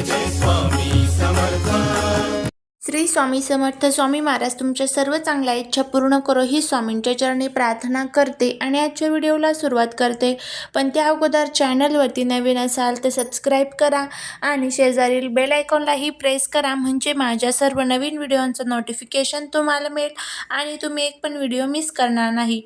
जय जय स्वामी समर्थ श्री स्वामी समर्थ स्वामी महाराज तुमच्या सर्व चांगल्या इच्छा पूर्ण करो. ही स्वामींच्या चरणी प्रार्थना करते आणि आजच्या व्हिडिओला सुरुवात करते. पण त्या अगोदर चॅनलवरती नवीन असाल तर सबस्क्राईब करा आणि शेजारील बेल आयकॉनलाही प्रेस करा. म्हणजे माझ्या सर्व नवीन व्हिडिओंचं नोटिफिकेशन तुम्हाला मिळेल आणि तुम्ही एक पण व्हिडिओ मिस करणार नाही.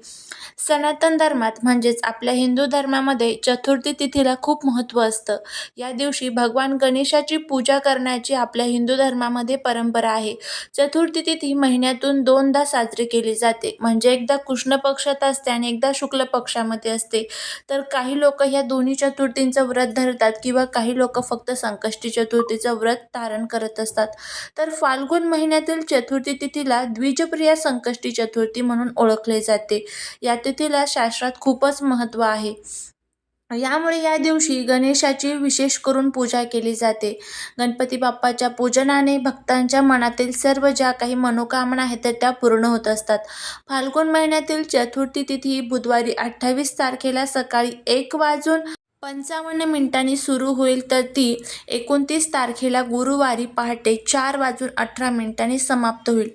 सनातन धर्मात म्हणजेच आपल्या हिंदू धर्मामध्ये चतुर्थी तिथीला खूप महत्त्व असतं. या दिवशी भगवान गणेशाची पूजा करण्याची आपल्या हिंदू धर्मामध्ये परंपरा आहे. चतुर्थी तिथी महिन्यातून दोनदा साजरी केली जाते. म्हणजे एकदा कृष्ण पक्षात असते आणि एकदा शुक्ल पक्षामध्ये असते. तर काही लोक ह्या दोन्ही चतुर्थींचं व्रत धरतात किंवा काही लोक फक्त संकष्टी चतुर्थीचं व्रत धारण करत असतात. तर फाल्गुन महिन्यातील चतुर्थी तिथीला द्विजप्रिया संकष्टी चतुर्थी म्हणून ओळखले जाते. या तिथीला शास्त्रात खूपच महत्त्व आहे. यामुळे या दिवशी गणेशाची विशेष करून पूजा केली जाते. गणपती बाप्पाच्या पूजनाने भक्तांच्या मनातील सर्व ज्या काही मनोकामना आहेत त्या त्या पूर्ण होत असतात. फाल्गुन महिन्यातील चतुर्थी तिथी बुधवारी अठ्ठावीस तारखेला सकाळी एक वाजून पंचावन्न मिनिटांनी सुरू होईल तर ती एकोणतीस तारखेला गुरुवारी पहाटे चार वाजून अठरा मिनिटांनी समाप्त होईल.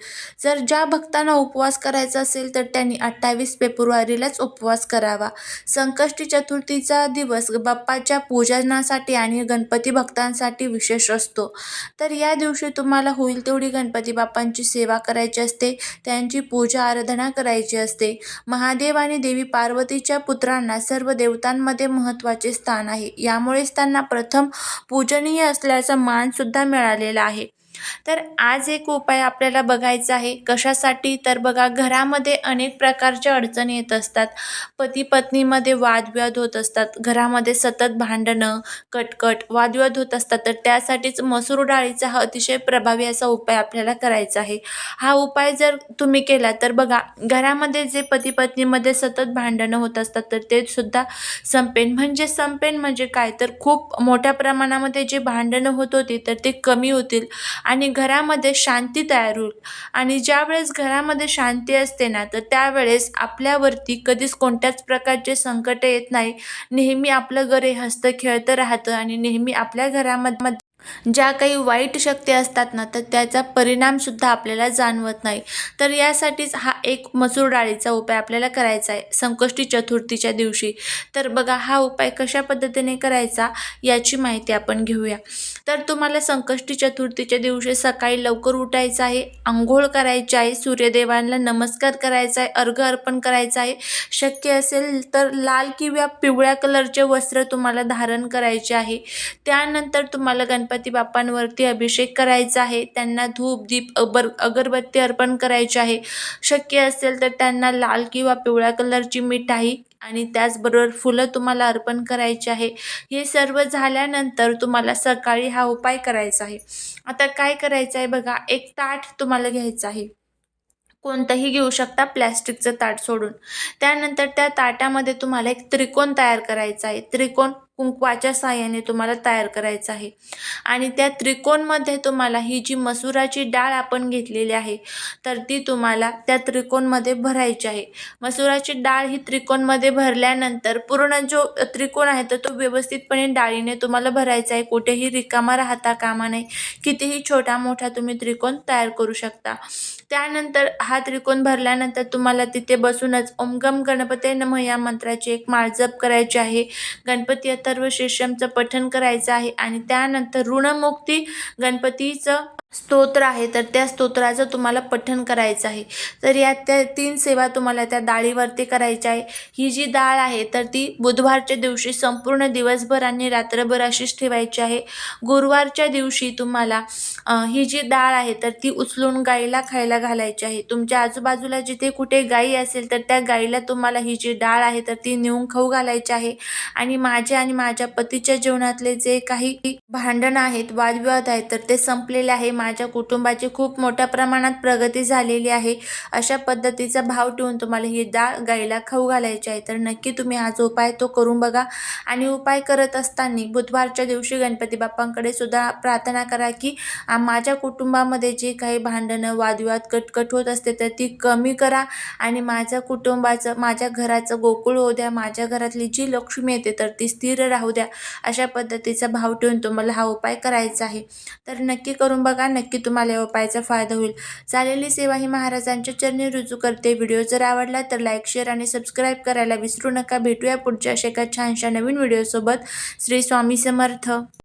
जर ज्या भक्तांना उपवास करायचा असेल तर त्यांनी अठ्ठावीस फेब्रुवारीलाच उपवास करावा. संकष्टी चतुर्थीचा दिवस बाप्पाच्या पूजनासाठी आणि गणपती भक्तांसाठी विशेष असतो. तर या दिवशी तुम्हाला होईल तेवढी गणपती बाप्पांची सेवा करायची असते. त्यांची पूजा आराधना करायची असते. महादेव आणि देवी पार्वतीच्या पुत्रांना सर्व देवतांमध्ये महत्त्वाचे स्थान आहे. यामुळेच त्यांना प्रथम पूजनीय असल्याचा मानसुद्धा मिळालेला आहे. तर आज एक उपाय आपल्याला बघायचा आहे. कशासाठी? तर बघा घरामध्ये अनेक प्रकारच्या अडचणी येत असतात. पती पत्नीमध्ये वादविवाद होत असतात. घरामध्ये सतत भांडणं कटकट वादविवाद होत असतात. तर त्यासाठीच मसूर डाळीचा हा अतिशय प्रभावी असा उपाय आपल्याला करायचा आहे. हा उपाय जर तुम्ही केला तर बघा घरामध्ये जे पती पत्नीमध्ये सतत भांडणं होत असतात तर ते सुद्धा संपेन. म्हणजे संपेन म्हणजे काय? तर खूप मोठ्या प्रमाणामध्ये जे भांडणं होत होती तर ते कमी होतील. आणि घरामध्ये शांती तयार होईल. आणि ज्या वेळेस घरामध्ये शांती असते ना तर त्यावेळेस आपल्यावरती कधीच कोणत्याच प्रकारचे संकट येत नाही. नेहमी आपलं घर हे हसतं खेळतं राहतं आणि नेहमी आपल्या घरामध्ये ज्या काही वाईट शक्ती असतात ना तर त्याचा परिणामसुद्धा आपल्याला जाणवत नाही. तर यासाठीच हा एक मसूर डाळीचा उपाय आपल्याला करायचा आहे संकष्टी चतुर्थीच्या दिवशी. तर बघा हा उपाय कशा पद्धतीने करायचा याची माहिती आपण घेऊया. तर तुम्हाला संकष्टी चतुर्थीच्या दिवशी सकाळी लवकर उठायचं आहे आंघोळ करायची आहे सूर्यदेवांना नमस्कार करायचा आहे अर्घ अर्पण करायचं आहे. शक्य असेल तर लाल किंवा पिवळ्या कलरचे वस्त्र तुम्हाला धारण करायचे आहे. त्यानंतर तुम्हाला गणपती बाप्पांवरती अभिषेक करायचा आहे त्यांना धूप दीप अबर अगरबत्ती अर्पण करायची आहे. शक्य असेल तर त्यांना लाल किंवा पिवळ्या कलरची मिठाई आणि त्याचबरोबर फुलं तुम्हाला अर्पण करायची आहे. हे सर्व झाल्यानंतर तुम्हाला सकाळी हा उपाय करायचा आहे. आता काय करायचं आहे बघा एक ताट तुम्हाला घ्यायचं आहे. कोणतंही घेऊ शकता प्लॅस्टिकचं ताट सोडून. त्यानंतर त्या ताटामध्ये तुम्हाला एक त्रिकोण तयार करायचा आहे. त्रिकोण कुंकवाच्या साहाय्याने तुम्हाला तयार करायचं आहे. आणि त्या त्रिकोणमध्ये तुम्हाला ही जी मसुराची डाळ आपण घेतलेली आहे तर ती तुम्हाला त्या त्रिकोणमध्ये भरायची आहे. मसुराची डाळ ही त्रिकोणमध्ये भरल्यानंतर पूर्ण जो त्रिकोण आहे तर तो व्यवस्थितपणे डाळीने तुम्हाला भरायचा आहे. कुठेही रिकामा राहता कामा नये. कितीही छोटा मोठा तुम्ही त्रिकोण तयार करू शकता. त्यानंतर हा त्रिकोण भरल्यानंतर तुम्हाला तिथे बसूनच ओमगम गणपती नम या मंत्राची एक माळ जप करायची आहे. गणपती आता अथर्व शीर्षमचं पठण करायचं आहे आणि त्यानंतर ऋणमुक्ती गणपतीचं स्तोत्र आहे. तर त्या स्तोत्राचं तुम्हाला पठण करायचं आहे. तर या त्या तीन सेवा तुम्हाला त्या डाळीवरती करायच्या आहे. ही जी डाळ आहे तर ती बुधवारच्या दिवशी संपूर्ण दिवसभर आणि रात्रभर अशीच ठेवायची आहे. गुरुवारच्या दिवशी तुम्हाला ही जी डाळ आहे तर ती उचलून गाईला खायला घालायची आहे. तुमच्या आजूबाजूला जिथे कुठे गाई असेल तर त्या गाईला तुम्हाला ही जी डाळ आहे तर ती नेऊन खाऊ घालायची आहे. आणि माझे आणि माझ्या पतीच्या जीवनातले जे काही भांडणं आहेत वादविवाद आहेत तर ते संपलेले आहे. माझ्या कुटुंबाची खूप मोठ्या प्रमाणात प्रगती झालेली आहे. अशा पद्धतीचा भाव ठेवून तुम्हाला ही डाळ गाईला खाऊ घालायची आहे. तर नक्की तुम्ही हा जो उपाय तो करून बघा. आणि उपाय करत असताना बुधवारच्या दिवशी गणपती बाप्पांकडे सुद्धा प्रार्थना करा की माझ्या कुटुंबामध्ये जे काही भांडणं वादविवाद कटकट होत असते तर ती कमी करा. आणि माझ्या कुटुंबाचं माझ्या घराचं गोकुळ होऊ द्या माझ्या घरातली जी लक्ष्मी येते तर ती स्थिर राहू द्या. अशा पद्धतीचा भाव ठेवून तुम्हाला हा उपाय करायचा आहे. तर नक्की करून बघा नक्की तुम्हाला या उपायाचा फायदा होईल. चालेली सेवा ही महाराजांच्या चरणी रुजू करते. व्हिडिओ जर आवडला तर लाईक शेअर आणि सबस्क्राईब करायला विसरू नका. भेटूया पुढच्या अशा एका छानशा नवीन व्हिडिओसोबत. श्री स्वामी समर्थ.